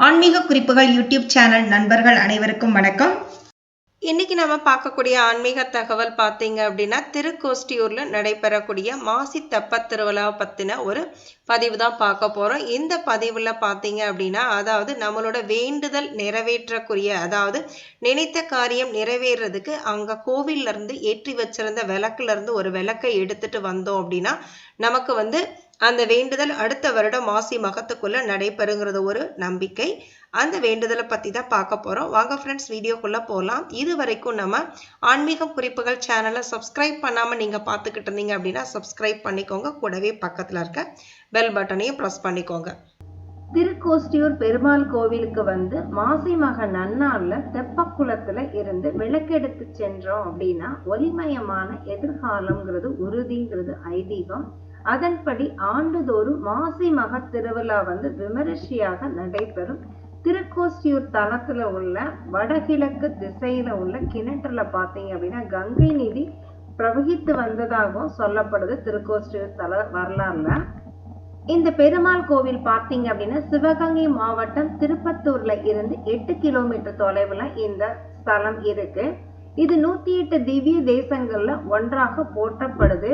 ஆன்மீக குறிப்புகள் YouTube channel நண்பர்கள் அனைவருக்கும் வணக்கம். இன்னைக்கு நம்ம பார்க்கக்கூடிய ஆன்மீக தகவல் பார்த்தீங்க அப்படின்னா திருக்கோஷ்டியூர்ல நடைபெறக்கூடிய மாசி தெப்பத் திருவிழாவை பத்தின ஒரு பதிவு தான் பார்க்க போறோம். இந்த பதிவுல பார்த்தீங்க அப்படின்னா அதாவது நம்மளோட வேண்டுதல் நிறைவேற்றக்கூடிய அதாவது நினைத்த காரியம் நிறைவேறதுக்கு அங்க கோவில்ல இருந்து ஏற்றி வச்சிருந்த விளக்குல இருந்து ஒரு விளக்கை எடுத்துட்டு வந்தோம் அப்படின்னா நமக்கு வந்து அந்த வேண்டுதல் அடுத்த வருடம் மாசி மகத்துக்குள்ள நடைபெறுங்கிறது ஒரு நம்பிக்கை. அந்த வேண்டுதலை பற்றி தான் பார்க்க போகிறோம் வாங்க ஃப்ரெண்ட்ஸ் வீடியோக்குள்ளே போகலாம் இது வரைக்கும் நம்ம ஆன்மீகம் குறிப்புகள் சேனலை சப்ஸ்கிரைப் பண்ணாமல் நீங்கள் பார்த்துக்கிட்டு இருந்தீங்க அப்படின்னா சப்ஸ்கிரைப் பண்ணிக்கோங்க. கூடவே பக்கத்தில் இருக்க பெல் பட்டனையும் ப்ரெஸ் பண்ணிக்கோங்க. திருக்கோஷ்டியூர் பெருமாள் கோவிலுக்கு வந்து மாசி மக நன்னாள்ல தெப்பக்குளத்துல இருந்து விளக்கெடுத்து சென்றோம் அப்படின்னா ஒளிமயமான எதிர்காலம்ங்கிறது உறுதிங்கிறது ஐதீகம். அதன்படி ஆண்டுதோறும் மாசி மக திருவிழா வந்து விமரிசையாக நடைபெறும். திருக்கோஷ்டியூர் தளத்துல உள்ள வடகிழக்கு திசையில உள்ள கிணற்றுல பார்த்தீங்க அப்படின்னா கங்கை நிதி பிரவகித்து வந்ததாகவும் சொல்லப்படுது திருக்கோஷ்டியூர் தல வரலாறுல. இந்த பெருமாள் கோவில் பார்த்தீங்க அப்படின்னா சிவகங்கை மாவட்டம் திருப்பத்தூர்ல இருந்து எட்டு கிலோமீட்டர் தொலைவுல இந்த ஸ்தலம் இருக்கு. இது நூத்தி எட்டு திவ்ய தேசங்கள்ல ஒன்றாக போற்றப்படுது.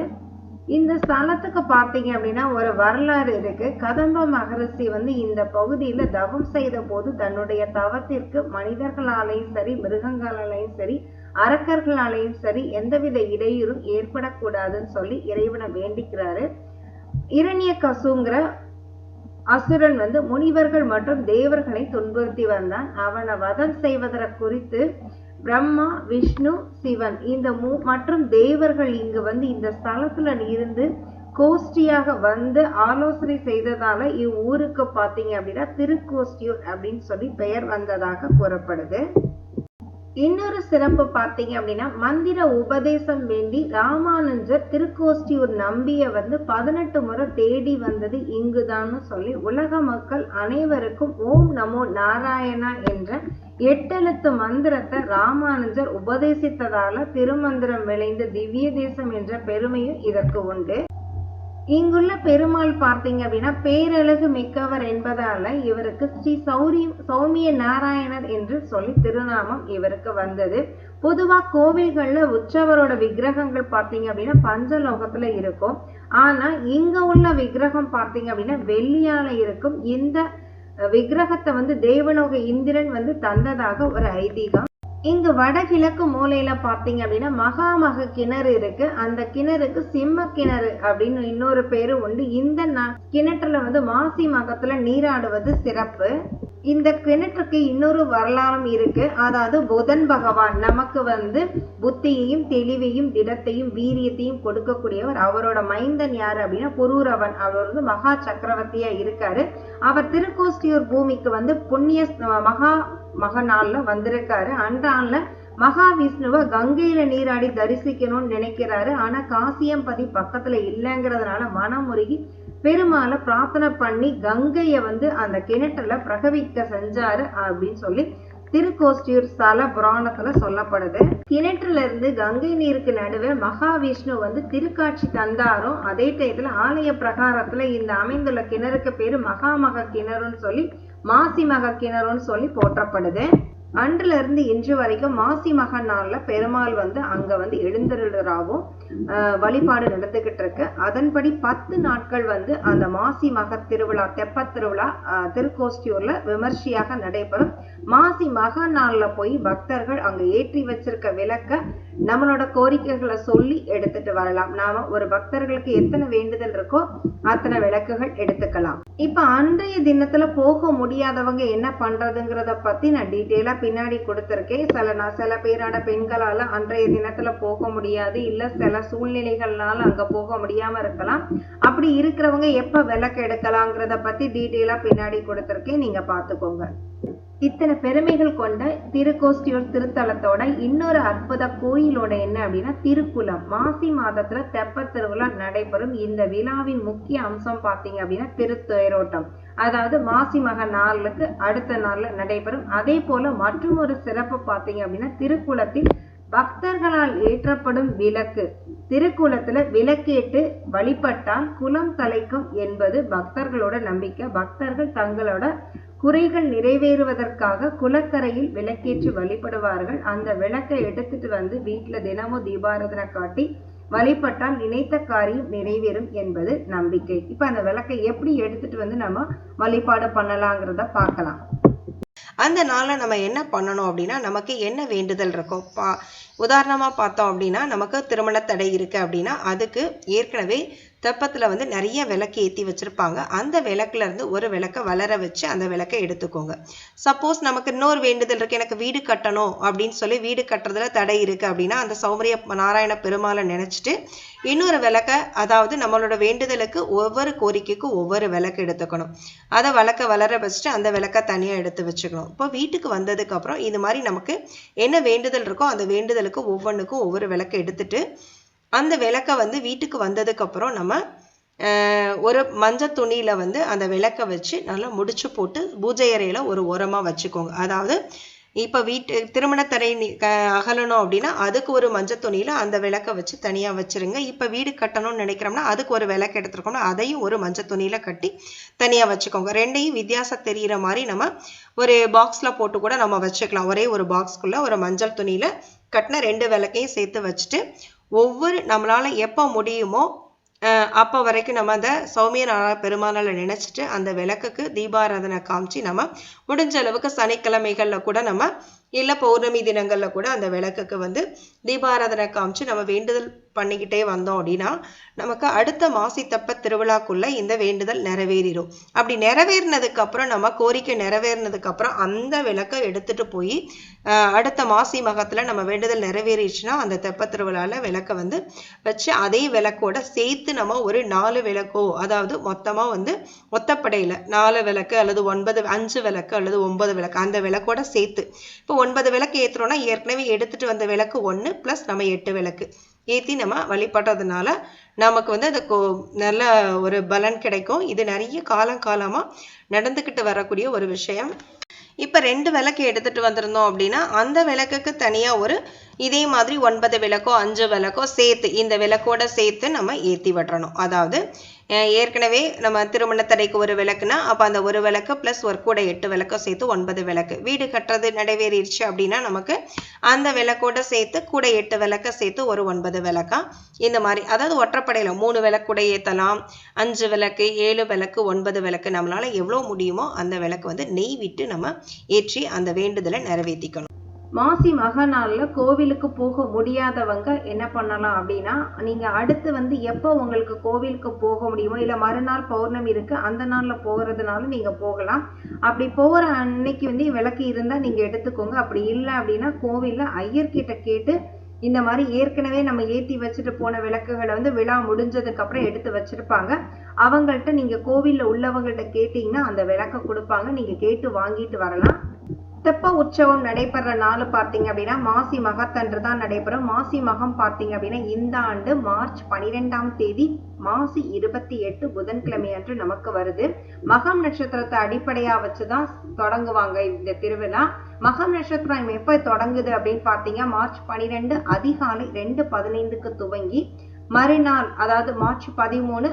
இந்த ஸ்தலத்துக்கு பார்த்தீங்க அப்படின்னா ஒரு வரலாறு இருக்கு. கதம்ப மகரிஷி வந்து இந்த பகுதியில தவம் செய்த போது தன்னுடைய தவத்திற்கு மனிதர்களாலையும் சரி மிருகங்களாலையும் சரி அரக்கர்களாலையும் சரி எந்தவித இடையூறும் ஏற்படக்கூடாதுன்னு சொல்லி இறைவனை வேண்டிக்கிறாரு. இரணிய கசுங்கிற அசுரன் வந்து முனிவர்கள் மற்றும் தேவர்களை துன்புறுத்தி வந்தான். அவனை வதம் செய்வதற்கு குறித்து பிரம்மா விஷ்ணு சிவன். இந்த மூ மற்றும் தேவர்கள் இங்கு வந்து இந்த ஸ்தலத்துல இருந்து கோஷ்டியாக வந்து ஆலோசனை செய்ததால இவ்வூருக்கு பார்த்தீங்க அப்படின்னா திருக்கோஷ்டியூர் அப்படின்னு சொல்லி பெயர் வந்ததாக கூறப்படுது. இன்னொரு சிறப்பு பார்த்தீங்க அப்படின்னா மந்திர உபதேசம் வேண்டி ராமானுஜர் திருக்கோஷ்டியூர் நம்பிய வந்து பதினெட்டு முறை தேடி வந்தது இங்குதான்னு சொல்லி உலக மக்கள் அனைவருக்கும் ஓம் நமோ நாராயணா என்ற எட்டெழுத்து மந்திரத்தை ராமானுஜர் உபதேசித்ததால திருமந்திரம் விளைந்த திவ்ய தேசம் என்ற பெருமையும் இதற்கு உண்டு. இங்குள்ள பெருமாள் பார்த்தீங்க அப்படின்னா பேரழகு மிக்கவர் என்பதால இவருக்கு ஸ்ரீ சௌரி சௌமிய நாராயணர் என்று சொல்லி திருநாமம் இவருக்கு வந்தது. பொதுவா கோவில்கள்ல உற்சவரோட விக்கிரகங்கள் பார்த்தீங்க அப்படின்னா பஞ்சலோகத்துல இருக்கும். ஆனா இங்க உள்ள விக்கிரகம் பார்த்தீங்க அப்படின்னா வெள்ளியால இருக்கும். இந்த விக்கிரகத்தை வந்து தேவலோக இந்திரன் வந்து தந்ததாக ஒரு ஐதீகம். இங்கு வடகிழக்கு மூலையில பாத்தீங்க அப்படின்னா மகாமக கிணறு இருக்கு. அந்த கிணறுக்கு சிம்ம கிணறு அப்படின்னு இன்னொரு பேரு உண்டு. இந்த கிணற்றுல வந்து மாசி மகத்துல நீராடுவது சிறப்பு. இந்த கிணற்றுக்கு இன்னொரு வரலாறும் இருக்கு. அதாவது புதன் பகவான் நமக்கு வந்து புத்தியையும் தெளிவையும் திடத்தையும் வீரியத்தையும் கொடுக்கக்கூடியவர். அவரோட மைந்தன் யாரு அப்படின்னா புரூரவன். அவர் வந்து மகா சக்கரவர்த்தியா இருக்காரு. அவர் திருக்கோஷ்டியூர் பூமிக்கு வந்து புண்ணிய மகா மகனால்ல வந்திருக்காரு. அன்றான்ல மகாவிஷ்ணுவை கங்கையில நீராடி தரிசிக்கணும்னு நினைக்கிறாரு. ஆனா காசியம்பதி பக்கத்துல இல்லைங்கிறதுனால மனமுருகி பெருமாளை பிரார்த்தனை பண்ணி கங்கைய வந்து அந்த கிணற்றுல பிரகவிக்க செஞ்சாரு அப்படின்னு சொல்லி திருக்கோஷ்டியூர் ஸ்தல புராணத்துல சொல்லப்படுது. கிணற்றுல இருந்து கங்கை நீருக்கு நடுவே மகாவிஷ்ணு வந்து திருக்காட்சி தந்தாரும் அதே டயத்துல ஆலய பிரகாரத்துல இந்த அமைந்துள்ள கிணறுக்கு பேரு மகாமக கிணறுன்னு சொல்லி மாசி மக கிணறுன்னு சொல்லி போற்றப்படுது. அன்றுல இருந்து இன்று வரைக்கும் மாசி மகன் நாள்ல பெருமாள் வந்து அங்க வந்து எழுந்தருளராகவும் வழிபாடு நடந்துகிட்டு இருக்கு. அதன்படி பத்து நாட்கள் வந்து அந்த மாசி மக திருவிழா தெப்ப திருவிழா திருக்கோஷ்டியூர்ல விமர்சையாக நடைபெறும். மாசி மக நாள்ல போய் பக்தர்கள் அங்க ஏற்றி வச்சிருக்க விளக்க நம்மளோட கோரிக்கைகளை சொல்லி எடுத்துட்டு வரலாம். நாம ஒரு பக்தர்களுக்கு எத்தனை வேண்டுதல் இருக்கோ அத்தனை விளக்குகள் எடுத்துக்கலாம். இப்ப அன்றைய தினத்துல போக முடியாதவங்க என்ன பண்றதுங்கிறத பத்தி நான் டீட்டெயிலா பின்னாடி கொடுத்துருக்கேன் சில நான் சில பேரான பெண்களால் அன்றைய தினத்தில் போக முடியாது. இல்லை சில சூழ்நிலைகள்னால அங்கே போக முடியாமல் இருக்கலாம். அப்படி இருக்கிறவங்க எப்போ விளக்கு எடுக்கலாங்கிறத பற்றி டீட்டெயிலாக பின்னாடி கொடுத்துருக்கேன் நீங்கள் பார்த்துக்கோங்க இத்தனை பெருமைகள் கொண்ட திருக்கோஷ்டியூர் திருத்தலத்தோட இன்னொரு அற்புத கோயிலோட என்ன அப்படின்னா திருக்குளம். மாசி மாதத்துல தெப்ப திருவிழா நடைபெறும். இந்த விழாவின் முக்கிய அம்சம் பார்த்தீங்க அப்படின்னா திருத்தேரோட்டம். அதாவது மாசி மக நாளுக்கு அடுத்த நாளில் நடைபெறும். அதே போல மற்றும் ஒரு சிறப்பு பார்த்தீங்க அப்படின்னா திருக்குளத்தில் பக்தர்களால் ஏற்றப்படும் விளக்கு. திருக்குளத்துல விளக்கேட்டு வழிபட்டால் குலம் தலைக்கும் என்பது பக்தர்களோட நம்பிக்கை. பக்தர்கள் தங்களோட குறைகள் நிறைவேறுவதற்காக குளக்கரையில் விளக்கேற்றி வழிபடுவார்கள். அந்த விளக்கை எடுத்துட்டு வந்து வீட்டுல தினமும் தீபாராதனை காட்டி வழிபட்டால் நினைத்த காரியம் நிறைவேறும் என்பது நம்பிக்கை. இப்ப அந்த விளக்கை எப்படி எடுத்துட்டு வந்து நம்ம வழிபாடு பண்ணலாங்கிறத பார்க்கலாம். அந்த நாளில் நம்ம என்ன பண்ணணும் அப்படின்னா நமக்கு என்ன வேண்டுதல் இருக்கோ பா உதாரணமாக பார்த்தோம் அப்படின்னா நமக்கு திருமண தடை இருக்குது அப்படின்னா அதுக்கு ஏற்கனவே தெப்பத்தில் வந்து நிறைய விளக்கு ஏற்றி வச்சுருப்பாங்க. அந்த விளக்குலேருந்து ஒரு விளக்கை வளர வச்சு அந்த விளக்கை எடுத்துக்கோங்க. சப்போஸ் நமக்கு இன்னொரு வேண்டுதல் இருக்குது எனக்கு வீடு கட்டணும் அப்படின்னு சொல்லி வீடு கட்டுறதுல தடை இருக்குது அப்படின்னா அந்த சௌமரிய நாராயண பெருமாளை நினச்சிட்டு இன்னொரு விளக்கை அதாவது நம்மளோட வேண்டுதலுக்கு ஒவ்வொரு கோரிக்கைக்கும் ஒவ்வொரு விளக்கு எடுத்துக்கணும். அதை விளக்க வளர வச்சுட்டு அந்த விளக்கை தனியாக எடுத்து வச்சுக்கணும். இப்போ வீட்டுக்கு வந்ததுக்கப்புறம் இது மாதிரி நமக்கு என்ன வேண்டுதல் இருக்கோ அந்த வேண்டுதல் வேண்டுதலுக்கு ஒவ்வொன்றுக்கும் ஒவ்வொரு விளக்கை எடுத்துட்டு அந்த விளக்கை வந்து வீட்டுக்கு வந்ததுக்கு அப்புறம் நம்ம ஒரு மஞ்சள் துணியில வந்து அந்த விளக்கை வச்சு நல்லா முடிச்சு போட்டு பூஜை அறையில ஒரு ஓரமா வச்சுக்கோங்க. அதாவது இப்போ வீட்டு திருமண க- அகலணும் அப்படின்னா அதுக்கு ஒரு மஞ்சள் துணியில் அந்த விளக்கை வச்சு தனியாக வச்சுருங்க. இப்போ வீடு கட்டணும்னு நினைக்கிறோம்னா அதுக்கு ஒரு விளக்கு எடுத்துருக்கோம்னா அதையும் ஒரு மஞ்சள் துணியில் கட்டி தனியாக வச்சுக்கோங்க. ரெண்டையும் வித்தியாசம் தெரிகிற மாதிரி நம்ம ஒரு பாக்ஸில் போட்டு கூட நம்ம வச்சுக்கலாம். ஒரே ஒரு பாக்ஸ்க்குள்ளே ஒரு மஞ்சள் துணியில் கட்டின ரெண்டு விளக்கையும் சேர்த்து வச்சுட்டு ஒவ்வொரு நம்மளால் எப்போ முடியுமோ அப்போ வரைக்கும் நம்ம அந்த சௌமிய நாராய பெருமாளை நினச்சிட்டு அந்த விளக்குக்கு தீபாராதனை காமிச்சு நம்ம முடிஞ்ச அளவுக்கு சனிக்கிழமைகளில் கூட நம்ம இல்லை பௌர்ணமி தினங்களில் கூட அந்த விளக்குக்கு வந்து தீபாராதனை காமிச்சு நம்ம வேண்டுதல் பண்ணிக்கிட்டே வந்தோம் அப்படின்னா நமக்கு அடுத்த மாசி தப்ப திருவிழாக்குள்ள இந்த வேண்டுதல் நிறைவேறிடும் அப்படி நிறைவேறினதுக்கு அப்புறம் நம்ம கோரிக்கை நிறைவேறினதுக்கு அப்புறம் அந்த விளக்கை எடுத்துட்டு போய் அடுத்த மாசி மகத்துல நம்ம வேண்டுதல் நிறைவேறிடுச்சுன்னா அந்த தெப்ப திருவிழால விளக்கை வந்து வச்சு அதே விளக்கோட சேர்த்து நம்ம ஒரு நாலு விளக்கோ அதாவது மொத்தமா வந்து ஒத்தப்படையில நாலு விளக்கு அல்லது ஒன்பது அஞ்சு விளக்கு அல்லது ஒன்பது விளக்கு. அந்த விளக்கோட சேர்த்து. இப்போ ஒன்பது விளக்கு ஏத்துறோம்னா ஏற்கனவே எடுத்துட்டு வந்த விளக்கு ஒன்று ப்ளஸ் நம்ம எட்டு விளக்கு. ஏற்றி நம்ம வழிபடுறதுனால நமக்கு வந்து அது கோ- நல்ல ஒரு பலன் கிடைக்கும். இது நிறைய காலம் காலமாக நடந்துக்கிட்டு வரக்கூடிய ஒரு விஷயம். இப்போ ரெண்டு விளக்கு எடுத்துட்டு வந்திருந்தோம் அப்படின்னா அந்த விளக்குக்கு தனியாக ஒரு இதே மாதிரி ஒன்பது விளக்கோ அஞ்சு விளக்கோ சேர்த்து இந்த விளக்கோட சேர்த்து நம்ம ஏற்றி விடுறணும் அதாவது ஏற்கனவே நம்ம திருமண தடைக்கு ஒரு விளக்குனா அப்போ அந்த ஒரு விளக்கு ப்ளஸ் ஒரு கூட எட்டு விளக்கோ சேர்த்து ஒன்பது விளக்கு. வீடு கட்டுறது நிறைவேறிடுச்சு அப்படின்னா நமக்கு அந்த விளக்கோட சேர்த்து கூட எட்டு விளக்க சேர்த்து ஒரு ஒன்பது விளக்கா? இந்த மாதிரி அதாவது ஒற்றப்படையில் மூணு விளக்கு கூட ஏற்றலாம் அஞ்சு விளக்கு ஏழு விளக்கு ஒன்பது விளக்கு நம்மளால் எவ்வளோ முடியுமோ அந்த விளக்கு வந்து நெய் விட்டு நம்ம ஏற்றி அந்த வேண்டுதலை நிறைவேற்றிக்கணும் மாசி மக நாளில் கோவிலுக்கு போக முடியாதவங்க என்ன பண்ணலாம் அப்படின்னா நீங்கள் அடுத்து வந்து எப்போ உங்களுக்கு கோவிலுக்கு போக முடியுமோ இல்லை மறுநாள் பௌர்ணமி இருக்கு அந்த நாளில் போகிறதுனாலும் நீங்கள் போகலாம். அப்படி போகிற அன்னைக்கு வந்து விளக்கு இருந்தால் நீங்கள் எடுத்துக்கோங்க. அப்படி இல்லை அப்படின்னா கோவிலில் ஐயர்கிட்ட கேட்டு இந்த மாதிரி ஏற்கனவே நம்ம ஏற்றி வச்சுட்டு போன விளக்குகளை வந்து விழா முடிஞ்சதுக்கப்புறம் எடுத்து வச்சிருப்பாங்க. அவங்கள்ட்ட நீங்கள் கோவிலில் உள்ளவங்கள்ட்ட கேட்டிங்கன்னா அந்த விளக்க கொடுப்பாங்க. நீங்கள் கேட்டு வாங்கிட்டு வரலாம். தெப்ப உற்சவம் நடைபெற நாள் பார்த்தீங்க அப்படின்னா மாசி மகத்தன்று தான் நடைபெறும். மாசி மகம் பார்த்தீங்க அப்படின்னா இந்த ஆண்டு மார்ச் பனிரெண்டாம் தேதி மாசி இருபத்தி எட்டு புதன்கிழமை அன்று நமக்கு வருது. மகம் நட்சத்திரத்தை அடிப்படையா வச்சுதான் தொடங்குவாங்க இந்த திருவிழா. மகம் நட்சத்திரம் எப்ப தொடங்குது அப்படின்னு பார்த்தீங்க? மார்ச் பனிரெண்டு அதிகாலை ரெண்டு பதினைந்துக்கு துவங்கி மறுநாள் அதாவது மார்ச் பதிமூணு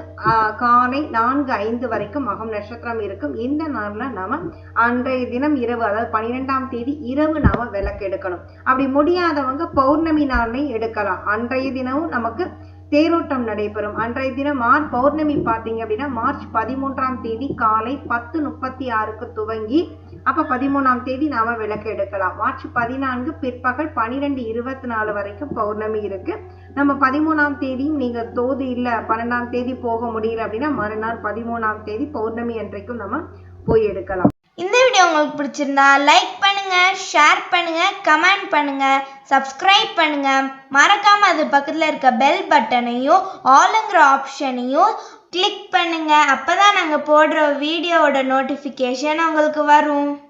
காலை நான்கு ஐந்து வரைக்கும் மகம் நட்சத்திரம் இருக்கும். இந்த நாள்ல நாம அன்றைய தினம் இரவு அதாவது பன்னிரெண்டாம் தேதி இரவு நாம விளக்கு எடுக்கணும். அப்படி முடியாதவங்க பௌர்ணமி நாளை எடுக்கலாம். அன்றைய தினமும் நமக்கு தேரோட்டம் நடைபெறும். அன்றைய தினம் மார்ச் பௌர்ணமி பார்த்தீங்க அப்படின்னா மார்ச் பதிமூன்றாம் தேதி காலை பத்து முப்பத்தி ஆறுக்கு துவங்கி அப்ப பதிமூணாம் தேதி நாம விளக்கு எடுக்கலாம். மார்ச் பதினான்கு பிற்பகல் பனிரெண்டு இருபத்தி நாலு வரைக்கும் பௌர்ணமி இருக்கு. நம்ம பதிமூணாம் தேதியும் நீங்க தோது இல்ல பன்னெண்டாம் தேதி போக முடியல அப்படின்னா மறுநாள் பதிமூணாம் தேதி பௌர்ணமி அன்றைக்கும் நம்ம போய் எடுக்கலாம். இந்த வீடியோ உங்களுக்கு பிடிச்சிருந்தா லைக் பண்ணுங்க ஷேர் பண்ணுங்க கமெண்ட் பண்ணுங்க சப்ஸ்கிரைப் பண்ணுங்க. மறக்காம அது பக்கத்துல இருக்க பெல் பட்டனையும் ஆளுங்கிற ஆப்ஷனையும் கிளிக் பண்ணுங்க. அப்பதான் நாங்க போடுற வீடியோவோட நோட்டிஃபிகேஷன் உங்களுக்கு வரும்.